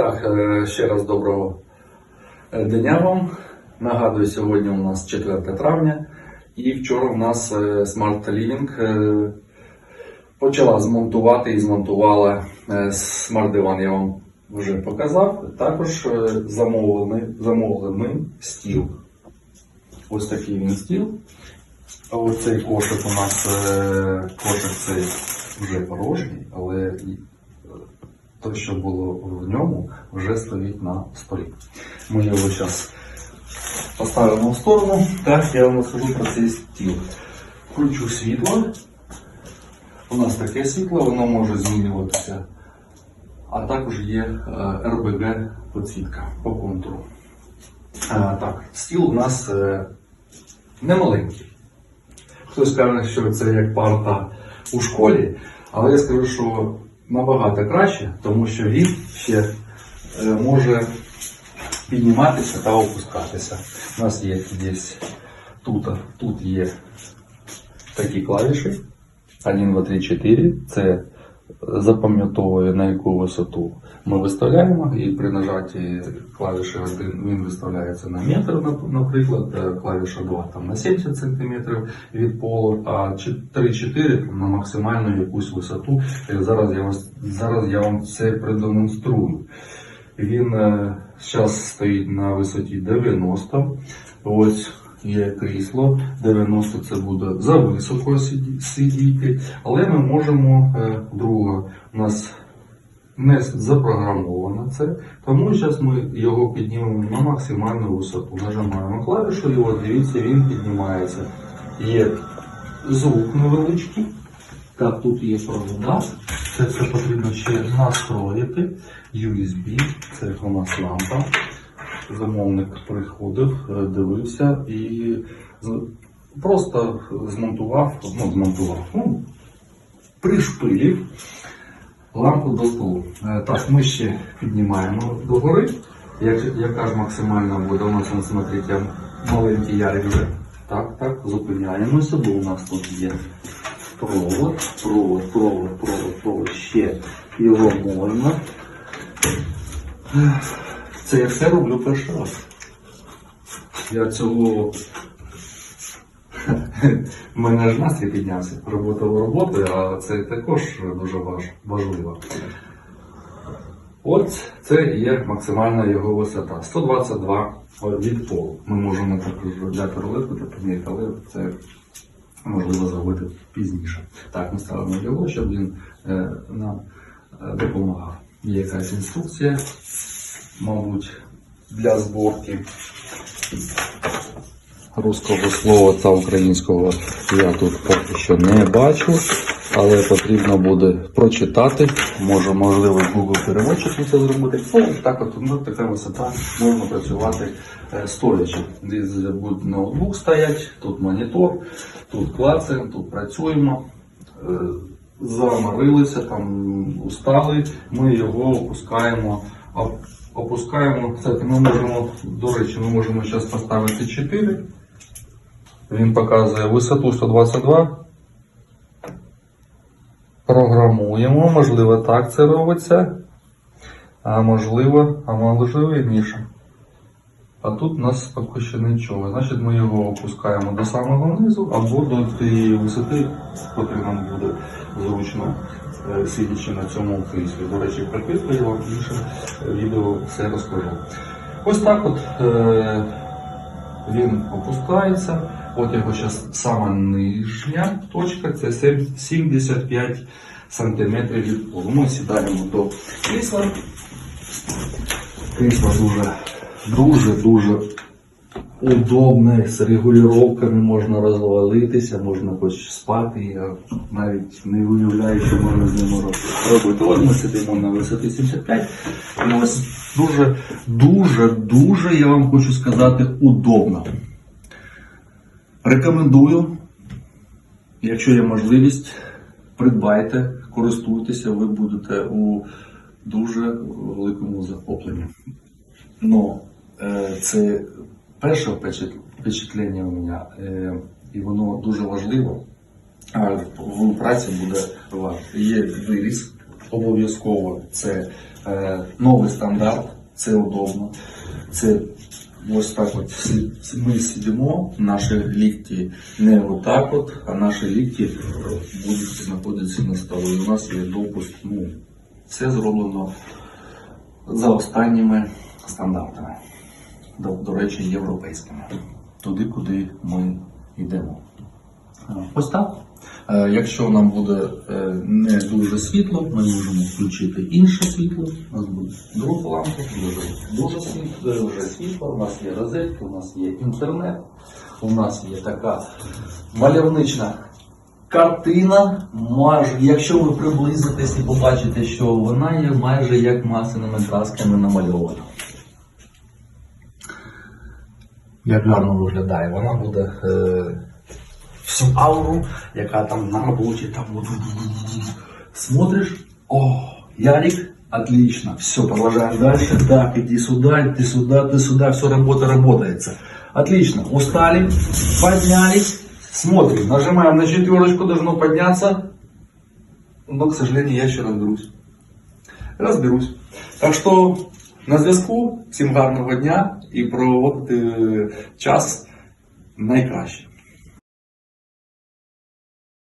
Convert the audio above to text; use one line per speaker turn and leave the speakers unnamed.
Так, е, ще раз доброго е, дня вам. Нагадую, сьогодні у нас 4 травня, і вчора у нас е, Smart Living почала змонтувати і змонтувала Smart Divan, я вам вже показав. Також замовили замовили ми стіл. Ось такий він стіл. А оцей кошик у нас кошик цей вже порожній, але те, що було в ньому, вже стоїть на столі. Ми його зараз поставимо в сторону. Так, я вам розкажу про цей стіл. Включу світло. У нас таке світло, воно може змінюватися. А також є е, RBG підсвітка по контуру. А, так, стіл у нас е, не маленький. Хтось каже, що це як парта у школі, але я скажу, що набагато краще, тому що він ще е, може підніматися та опускатися. У нас є десь тут, тут є такі клавіші. 1, 2, 3, 4. Це запам'ятовує на яку висоту ми виставляємо, і при нажатті клавіші 1 він виставляється на метр, наприклад, е, клавіша 2 там на 70 см від полу, а 3-4 на максимальну якусь висоту. Зараз я, вас, зараз я вам це продемонструю. Він зараз стоїть на висоті 90. Ось є крісло. 90 це буде за високо сиді- сидіти. Але ми можемо, е, друге, у нас не запрограмовано це, тому зараз ми його піднімемо на максимальну висоту. Нажимаємо клавішу і от дивіться, він піднімається. Є звук невеличкий. Так, тут є провода. Це все потрібно ще настроїти. USB, це у нас лампа. Замовник приходив, е, дивився і просто змонтував, ну, змонтував, ну, пришпилів лампу до столу. Е, Так, ми ще піднімаємо догори. Як, яка ж максимальна буде? У нас, смотрите, маленький ярик вже. Так, так, зупиняємося, бо у нас тут є провод, провод, провод, провод, провод. Ще його можна. Це я все роблю перший раз. Я цього. У мене ж настрій піднявся. Робота в роботи, а це також дуже важливо. От це є максимальна його висота. 122 від полу. Ми можемо також взяти рулетку та підняти, але це можливо зробити пізніше. Так, ми ставимо його, щоб він е, нам е, допомагав. Є якась інструкція, мабуть, для зборки. Руського слова та українського я тут поки що не бачу, але потрібно буде прочитати. Може, можливо, Google переводчик це зробити. Ну, так от ну, така висота можна працювати е, стоячи. Буде ноутбук стоять, тут монітор, тут клацаємо, тут працюємо. Е, Заморилися, там устали, ми його опускаємо. Оп- Опускаємо, кстати, ми можемо, до речі, ми можемо зараз поставити 4. Він показує висоту 122. Програмуємо, можливо, так це робиться. А можливо, а можливо інше. А тут у нас поки що нічого. Значить, ми його опускаємо до самого низу або до тієї висоти, котрі нам буде зручно, е, сидячи на цьому кріслі. До речі, прикріпи я вам інше відео все розкажу. Ось так от е, він опускається. От його зараз сама нижня точка, це 75 см від полу. Ми сідаємо до крісла. Крісло дуже, дуже, дуже удобне, з регулюваннями можна розвалитися, можна хоч спати. Я навіть не уявляю, що можна з ним робити. От ми сидимо на висоті 75. І ось дуже, дуже, дуже, я вам хочу сказати, удобно. Рекомендую, якщо є можливість, придбайте, користуйтеся, ви будете у дуже великому захопленні. Ну, е, це перше впечатлення у мене, е, і воно дуже важливо. В праці буде. Є виріз, обов'язково це Е, новий стандарт, це удобно. Це ось так от ми сидимо, наші лікті не отак от, а наші лікті будуть знаходитися на столі. У нас є допуск. Ну, це зроблено за останніми стандартами. До, до речі, європейськими. Туди, куди ми йдемо. Е, Ось так. Е, Якщо нам буде е, не дуже світло, ми можемо включити інше світло. У нас буде друга лампа, дуже, дуже світло, дуже світло. У нас є розетки, у нас є інтернет, у нас є така мальовнична картина. Майже, якщо ви приблизитесь і побачите, що вона є майже як масляними красками намальована. Як гарно виглядає, вона буде. Е, всю ауру, яка там на роботі, там вот, смотришь, о, Ярик, отлично, все, продолжаем дальше, так, иди сюда, иди сюда, ты сюда, все, работа работается. Отлично, устали, поднялись, смотрим, нажимаем на четверочку, должно подняться, но, к сожалению, я еще разберусь. Разберусь. Так що на зв'язку, всім гарного дня І проводити час найкраще.